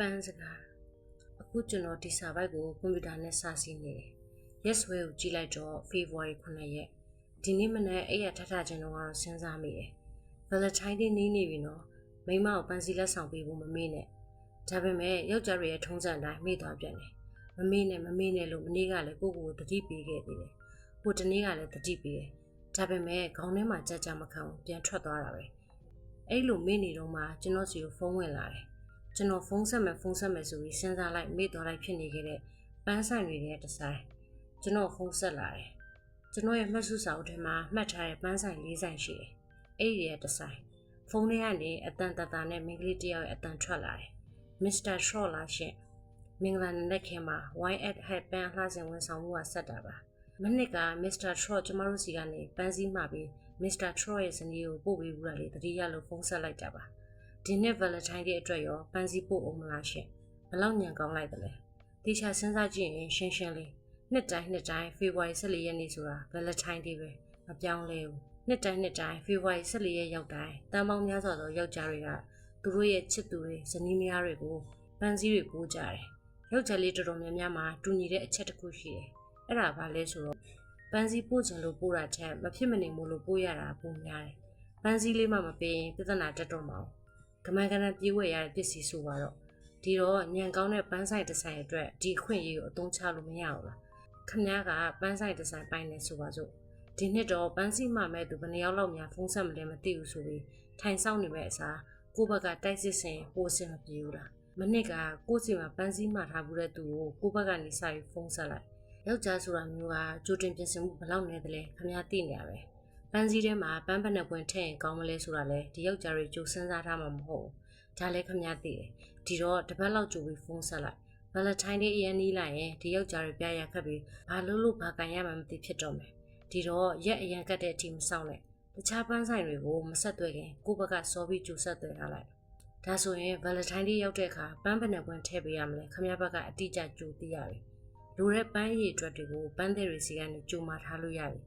ပန်းစကားအခုကျွန်တော်ဒီစာပိုက်ကိုကွန်ပျူတာနဲ့စာစီနေတယ် yes way ကိုကြည့်လိုက်တော့ February 9ရက်ဒီနေ့မနက်အဲ့ရထထချင်းတော့ကတော့စဉ်းစားမိတယ် Valentine Day နေ့နေပြီနော်မိန်းမကိုပန်းစည်းလက်ဆောင်ပေးဖို့မမေ့နဲ့ဒါပေမဲ့ယောက်ျားတွေရဲ့ထုံးစံအတိုင်းမေ့သွားပြန်တယ်မမေ့နဲ့မမေ့နဲ့လို့မနေ့ကလည်းကိုယ့်ကိုယ်ကိုတတိပေးခဲ့သေးတယ်ဟိုတနေ့ကလည်းတတိပေးတယ်ဒါပေမဲ့ခေါင်းထဲမှာကြက်ကြမခံဘူးပြန်ထွက်သွားတာပဲအဲ့လိုမေ့နေတော့မှကျွန်တော်စီကိုဖုန်းဝင်လာတယ် ကျွန်တော်ဖုန်းဆက်မယ်ဖုန်းဆက်မယ်ဆိုပြီးစဉ်းစားလိုက်မေ့သွားလိုက်ဖြစ်နေခဲ့တဲ့ပန်းဆိုင်တွေရဲ့ဒီဇိုင်းကျွန်တော်ဖုန်းဆက်လာတယ်ကျွန်တော်ရဲ့မှတ်စုစာအုပ်ထဲမှာမှတ်ထားတဲ့ပန်းဆိုင်၄ဆိုင်ရှိတယ်အဲ့ဒီရဲ့ဒီဇိုင်းဖုန်းထဲကနေအတန်တတာနဲ့မိန်းကလေးတစ်ယောက်ရဲ့အတန်ထွက်လာတယ်မစ္စတာရှော့လာရှင်မင်္ဂလာနံခင်းမှာ wine at head ပန်းအလှဆင်ဝန်ဆောင်မှုကဆက်တာပါမနစ်ကမစ္စတာထရော့ကျမတို့စီကနေပန်းစည်းမှပြီးမစ္စတာထရော့ရဲ့ဇနီးကိုပို့ပေးဘူးလားလေတတိယလို့ဖုန်းဆက်လိုက်ကြပါ ဒီနှစ် Valentine ရဲ့အတွက်ရောပန်းစည်းပို့အောင်မလားရှင်ဘယ်လောက်ညံကောင်းလိုက်တယ်လဲတေချာစဉ်းစားကြည့်ရင်ရှင်းရှင်းလေးနှစ်တိုင်းနှစ်တိုင်း February 14ရက်နေ့ဆိုတာ Valentine Day ပဲမပြောင်းလဲဘူးနှစ်တိုင်းနှစ်တိုင်း February 14ရက်ရောက်တိုင်းတန်ပေါင်းများစွာသောယောက်ျားတွေကသူတို့ရဲ့ချစ်သူတွေဇနီးမယားတွေကိုပန်းစည်းတွေပို့ကြတယ်ယောက်ျားလေးတော်တော်များများမှာတူညီတဲ့အချက်တစ်ခုရှိတယ်အဲ့ဒါဘာလဲဆိုတော့ပန်းစည်းပို့ချင်လို့ပို့တာချက်မဖြစ်မနေမို့လို့ပို့ရတာပုံများတယ်ပန်းစည်းလေးမှမပေးရင်ပြဿနာတက်တော့မှာ ကမန်ကနန်ပြေးဝယ်ရတဲ့ပစ္စည်းဆိုတော့ဒီတော့ညံကောင်းတဲ့ပန်းဆိုင်ဒီဇိုင်းအတွက်ဒီအခွင့်အရေးကိုအသုံးချလို့မရဘူးလားခမ ्या ကပန်းဆိုင်ဒီဇိုင်းပိုင်းနေဆိုပါစို့ဒီနှစ်တော့ပန်းစီမှမဲ့သူဘယ်နှယောက်လောက်များဖုန်းဆက်မလဲမသိဘူးဆိုပြီးထိုင်ဆောင်နေမဲ့အစားကိုယ့်ဘက်ကတိုက်စစ်စင်ပိုစင်မပြေဘူးလားမနစ်ကကိုယ့်စီမှာပန်းစီမှထားဘူးတဲ့သူကိုကိုယ့်ဘက်ကနေစာယူဖုန်းဆက်လိုက်ယောက်ျားဆိုတာမျိုးကကြိုတင်ပြင်ဆင်မှုဘယ်လောက်နေသလဲခမ ्या သိနေရပဲ ပန်းစည်းထဲမှာပန်းပနက်ပွင့်ထည့်ရင်ကောင်းမလဲဆိုတာလဲဒီယောက်ျားတွေကြိုစဉ်းစားထားမှာမဟုတ်ဘူးဒါလည်းခမရသိတယ်ဒီတော့တစ်ပတ်လောက်ကြိုပြီးဖုန်းဆက်လိုက်ဗလန်တိုင်းဒေးအရင်နီးလိုက်ရင်ဒီယောက်ျားတွေပြရခတ်ပြီးဘာလို့လို့ဘာကန်ရမှမသိဖြစ်တော့မယ်ဒီတော့ရက်အရင်ကတ်တဲ့အထိမဆောင်နဲ့တခြားပန်းဆိုင်တွေကိုမဆက်သွဲခင်ကိုယ့်ဘက်ကစောပြီးကြိုဆက်သွဲထားလိုက်ဒါဆိုရင်ဗလန်တိုင်းဒေးရောက်တဲ့အခါပန်းပနက်ပွင့်ထည့်ပေးရမလဲခမရဘက်ကအတိအကျကြိုသိရပြီလိုတဲ့ပန်းရည်အတွက်တွေကိုပန်းသည်တွေစီကနေကြိုမှာထားလို့ရပြီ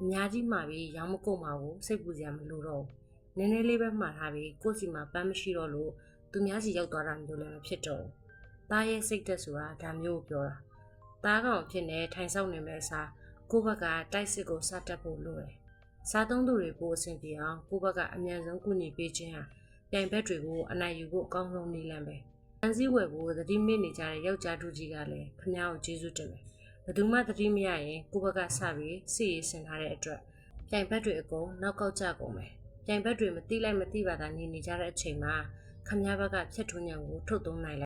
အများကြီးမှာပြီးရောင်းမကုန်ပါဘူးစိတ်ပူစရာမလိုတော့ဘူးနည်းနည်းလေးပဲမှားထားပြီးကိုယ့်စီမှာပန်းမရှိတော့လို့သူများစီရောက်သွားတာမျိုးလည်းမဖြစ်တော့ဘူး။သားရဲ့စိတ်သက်ဆိုတာဒါမျိုးကိုပြောတာ။သားကောင်ဖြစ်နေထိုင်ဆောက်နေမဲ့အစားကိုယ့်ဘက်ကတိုက်စစ်ကိုစတက်ဖို့လိုတယ်။စားသုံးသူတွေပိုအဆင်ပြေအောင်ကိုယ့်ဘက်ကအမြန်ဆုံးကူညီပေးခြင်းဟာပြိုင်ဘက်တွေကိုအနိုင်ယူဖို့အကောင်းဆုံးနည်းလမ်းပဲ။အန်စည်းဝယ်ဖို့သတိမေ့နေကြတဲ့ယောက်ျားတူကြီးကလည်းခမ ्या ကိုကျေးဇူးတင်တယ်။ ဘယ်သူမှသတိမရရင်ကိုယ့်ဘက်ကစပြီးစီရေးဆင်ထားတဲ့အတွက်ပြိုင်ဘက်တွေအကုန်နောက်ကောက်ကြကုန်မယ်။ပြိုင်ဘက်တွေမတိလိုက်မတိပါတာနေနေကြတဲ့အချိန်မှာခမ ्या ဘက်ကဖြတ်ထွန်းညံကိုထုတ်သုံးနိုင်